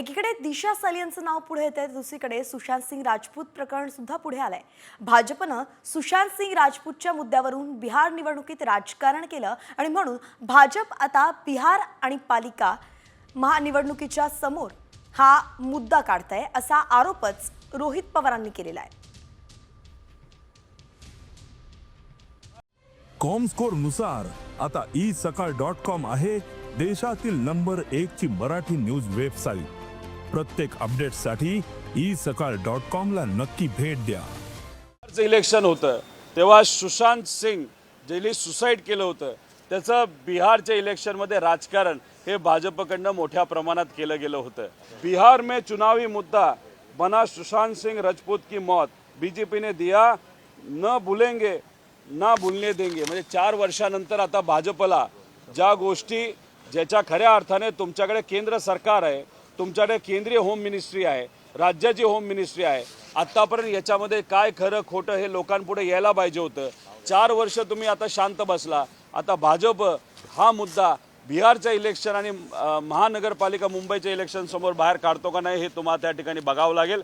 एकीकडे दिशा सलियांचं नाव पुढे येत आहे दुसरीकडे सुशांत सिंग राजपूत प्रकरण सुद्धा पुढे आलंय. भाजपनं सुशांत सिंग राजपूतच्या मुद्द्यावरून बिहार निवडणुकीत राजकारण केलं आणि म्हणून भाजप आता बिहार आणि पालिका महानिवडणुकीच्या समोर हा मुद्दा काढताय असा आरोपच रोहित पवारांनी केलेला आहे. कॉम स्कोरनुसार आता ई सकाळ डॉट कॉम आहे देशातील नंबर एक ची मराठी न्यूज वेबसाईट प्रत्येक अपडेटसाठी ई सकाळ डॉट कॉमला नक्की भेट द्या. बिहारचं इलेक्शन होतं तेव्हा सुशांत सिंग ज्यांनी सुसाईड केलं होतं. त्याचं बिहारच्या इलेक्शनमध्ये राजकारण हे भाजपकडनं मोठ्या प्रमाणात केलं गेलं होतं. बिहार में चुनावी मुद्दा बना सुशांत सिंग राजपूत की मौत बीजेपी ने दिया न भुलेंगे ना भूलने देंगे. म्हणजे चार वर्षानंतर आता भाजपला ज्या गोष्टी ज्याच्या खऱ्या अर्थाने तुमच्याकडे केंद्र सरकार आहे तुमच्याकडे केंद्रीय होम मिनिस्ट्री आहे राज्याची होम मिनिस्ट्री आहे. आत्तापर्यंत याच्यामध्ये काय खरं खोटं हे लोकांपुढे यायला पाहिजे होतं. चार वर्ष तुम्ही आता शांत बसला. आता भाजप हा मुद्दा बिहारच्या इलेक्शन आणि महानगरपालिका मुंबईच्या इलेक्शनसमोर बाहेर काढतो का नाही हे तुम्हाला त्या ठिकाणी बघावं लागेल.